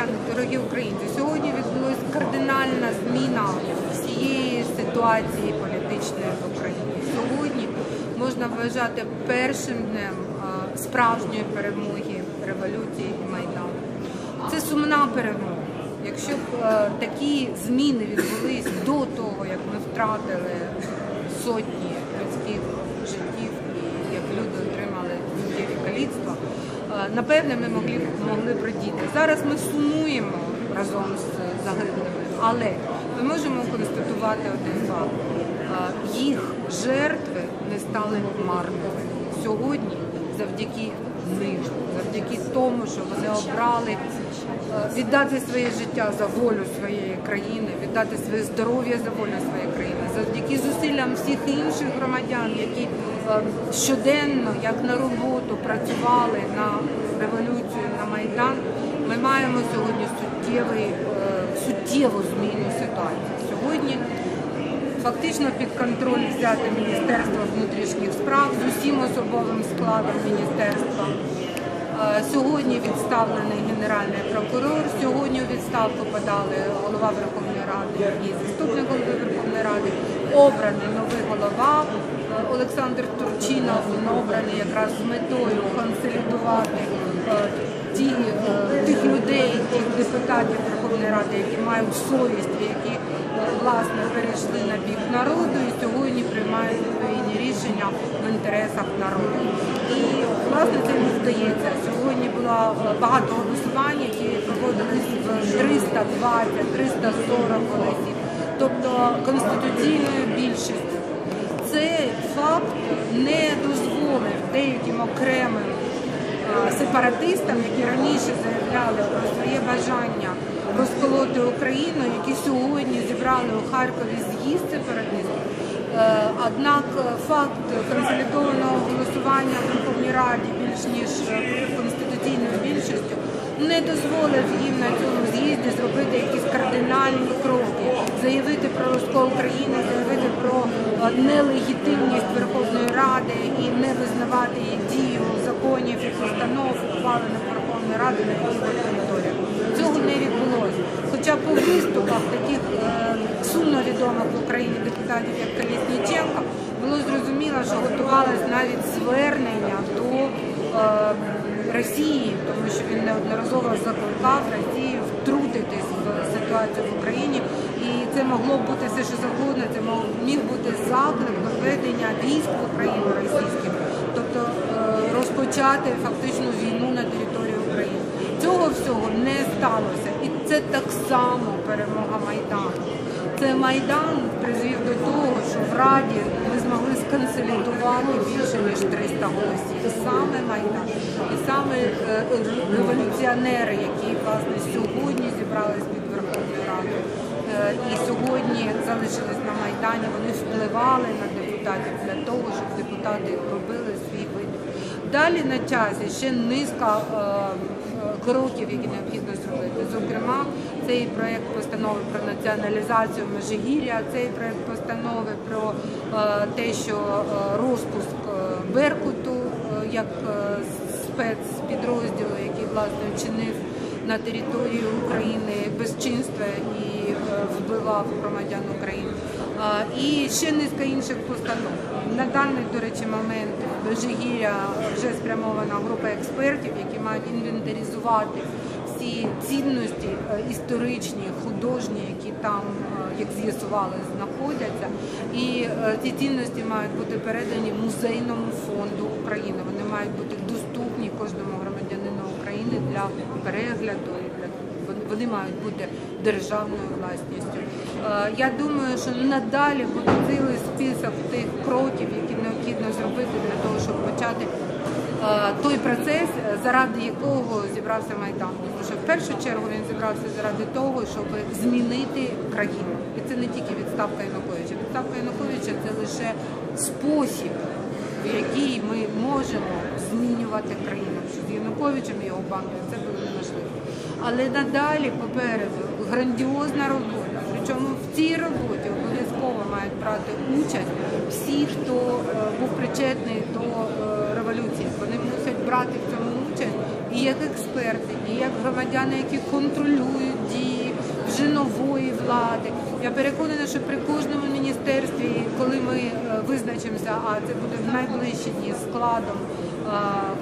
громадяни, дорогі українці, сьогодні відбулася кардинальна зміна всієї ситуації політичної в Україні. Сьогодні можна вважати першим днем справжньої перемоги революції і майдану. Це сумна перемога. Якщо б такі зміни відбулись до того, як ми втратили сотні людських життів і як люди отримали життєві каліцтва, напевне, ми могли могли радіти. Зараз ми сумуємо разом з загиблими, але ми можемо констатувати один факт: їх жертви не стали марними сьогодні завдяки них, завдяки тому, що вони обрали віддати своє життя за волю своєї країни, віддати своє здоров'я за волю своєї країни, завдяки зусиллям всіх інших громадян, які щоденно, як на роботу, працювали на революцію на майдан. Ми маємо сьогодні суттєвий, е, суттєву зміну ситуації. Сьогодні Фактично під контроль взяти Міністерство внутрішніх справ з усім особовим складом міністерства. Е, Сьогодні відставлений генеральний прокурор. Сьогодні у відставку подали голова Верховної Ради і заступник голови Верховної Ради. Обраний новий голова е, Олександр Турчинов. Він обраний якраз з метою консолідувати е, ті, е, тих людей, тих депутатів Верховної Ради, які мають совість, які е, власне перейшли на бік народу і сьогодні приймають відповідні рішення в інтересах народу. І власне це не вдається. Сьогодні було багато голосувань, які проводились в 320, 340 голосів, тобто конституційною більшістю. Цей факт не дозволив деяким окремим е, сепаратистам, які раніше заявляли про своє бажання розколоти Україну, які сьогодні зібрали у Харкові з'їзд сепаратистів. Е, Однак факт консолідованого голосування в Верховній Раді більш ніж е, не дозволив їм на цьому з'їзді зробити якісь кардинальні кроки, заявити про розкол країни, заявити про е, нелегітимність Верховної Ради і не визнавати її дію законів і постанов, ухвалених Верховної Ради на її територіях. Цього не відбулося. Хоча по виступах таких е, сумно відомих в Україні депутатів, як Колісніченко, було зрозуміло, що готувалось навіть звернення до е, Росії, тому що він неодноразово закликав Росію втрутитись в ситуацію в Україні, і це могло бути все, що завгодно. Це міг бути заклик до введення військ в Україну російських, тобто е, розпочати фактичну війну на території України. Цього всього не сталося, і це так само перемога. Це майдан призвів до того, що в Раді ми змогли сконсолідувати більше ніж 300 голосів. І саме майдан, і саме е, революціонери, які власне сьогодні зібрались під Верховною Радою. е, І сьогодні залишились на майдані. Вони впливали на депутатів для того, щоб депутати робили свій вибір. Далі на часі ще низка е, е, кроків, які необхідно зробити. Зокрема, цей проект постанови про націоналізацію Межигір'я, цей проект постанови про е, те, що розпуск Беркуту як спецпідрозділу, який власне вчинив на території України безчинства і вбивав громадян України. І ще низка інших постанов. На даний, до речі, момент в Межигір'я вже спрямована група експертів, які мають інвентаризувати всі цінності е, історичні, художні, які там, е, як з'ясували, знаходяться. І е, ці цінності мають бути передані музейному фонду України. Вони мають бути доступні кожному громадянину України для перегляду вони- мають бути державною власністю. Е, Я думаю, що надалі буде цілий список тих кроків, які необхідно зробити для того, щоб почати е, той процес, заради якого зібрався Майдан. Тому що в першу чергу він зібрався заради того, щоб змінити країну. І це не тільки відставка Януковича. Відставка Януковича це лише спосіб, в який ми можемо змінювати країну. З Януковичем і його бандою це було неможливо. Але надалі попереду грандіозна робота. Причому в цій роботі обов'язково мають брати участь всі, хто е, був причетний до е, революції. Вони мусять брати в цьому участь і як експерти, і як громадяни, які контролюють дії вже нової влади. Я переконана, що при кожному міністерстві, коли ми е, визначимося, а це буде в найближчі дні складом е,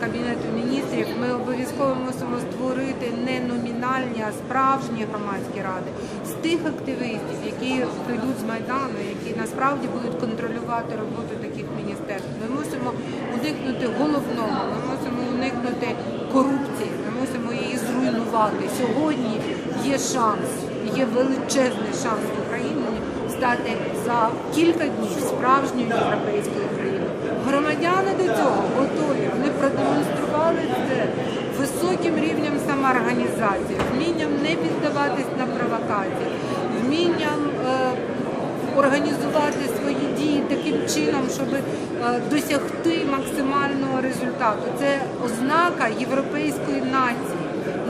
кабінету міністрів, ми обов'язково мусимо створити не номінальні, а справжні громадські ради з тих активістів, які прийдуть з майдану, які насправді будуть контролювати роботу таких міністерств. Ми мусимо уникнути головного, ми мусимо уникнути корупції, ми мусимо її зруйнувати. Сьогодні є шанс, є величезний шанс в Україні стати за кілька днів справжньою європейською країною. Громадяни до цього готові. Вони продемонстрували це високим рівнем самоорганізації, вмінням не піддаватись на провокації, вмінням е, організувати свої дії таким чином, щоб е, досягти максимального результату. Це ознака європейської нації,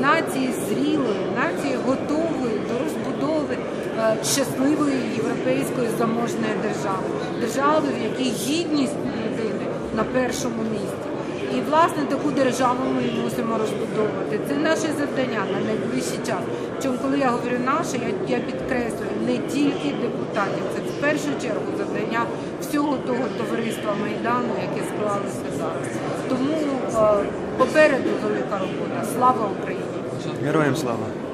нації зрілої, нації готової до розбудови е, щасливої європейської заможної держави, держави, в якій гідність людини на першому місці. І власне таку державу ми мусимо розбудовувати. Це наше завдання на найближчий час. Чому коли я говорю наше, я, я підкреслюю не тільки депутатів, це в першу чергу завдання всього того товариства майдану, яке склалося зараз. Тому е, попереду велика робота. Слава Україні! Героям слава!